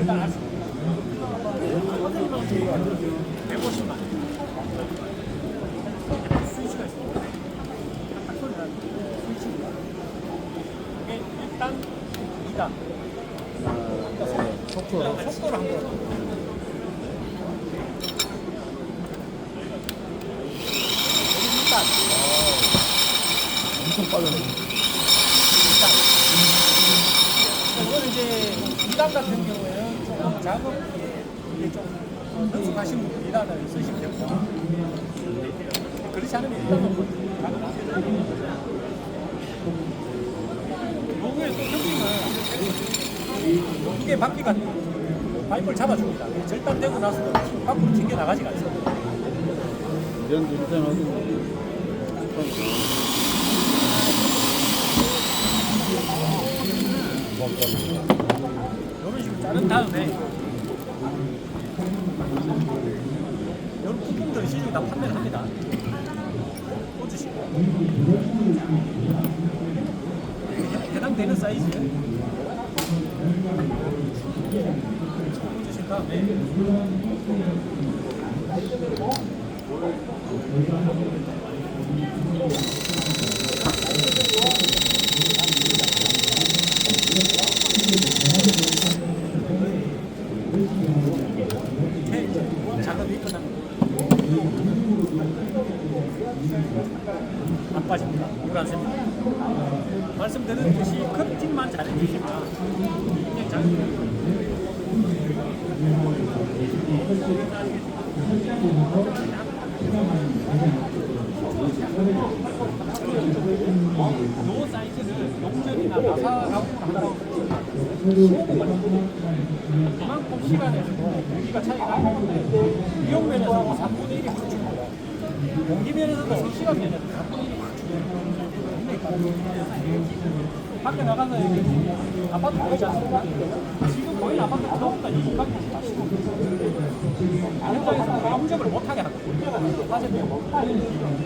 일단 할수 있어요. 150만 스위치가 있습니다. 딱 소리 나는 스위치입니다. 이게 일단 2단. 속도를 속도를 한 거예요. 일단 엄청 빠르네. 일단 이거는 이제 2단 같은 경우에는 조금 작업에 이게 좀 분들 2단을 쓰시면 됩니다. 그렇지 않으면 1단은 가능하세요. 요거의 또 특징은 이게 바퀴가 파이프를 잡아줍니다. 절단되고 나서도 밖으로 튕겨 나가지가 않습니다. 이런 데 이상하던데. 이런 식으로 자른 다음에. 이런 부품들을 시중에 다 판매를 합니다. 꽂으시고. 해당되는 사이즈 꽂으신 다음에 이렇게 작업이 끝납니다. 안 빠집니다. 물안 셉니다. 말씀드렸듯이 커팅만 잘해주시면 굉장히 잘요 사이즈는 용접이나 나사하고 하나로 15분 걸립니다. 그만큼 시간에서도 공기가 차이가 나는데 비용 면에서도 3분의 1이 확 줄고요. 공기 면에서도 시간 면에서 3분의 1이 확 줄고요. 굉장히 빠릅니다. 밖에 나가서 여기 아파트 보이지 않습니까? 지금 보이는 아파트 전부 다 이중 방향이 다 시고 현장에서 용접을 못하게 하거든요. 화재 때문에.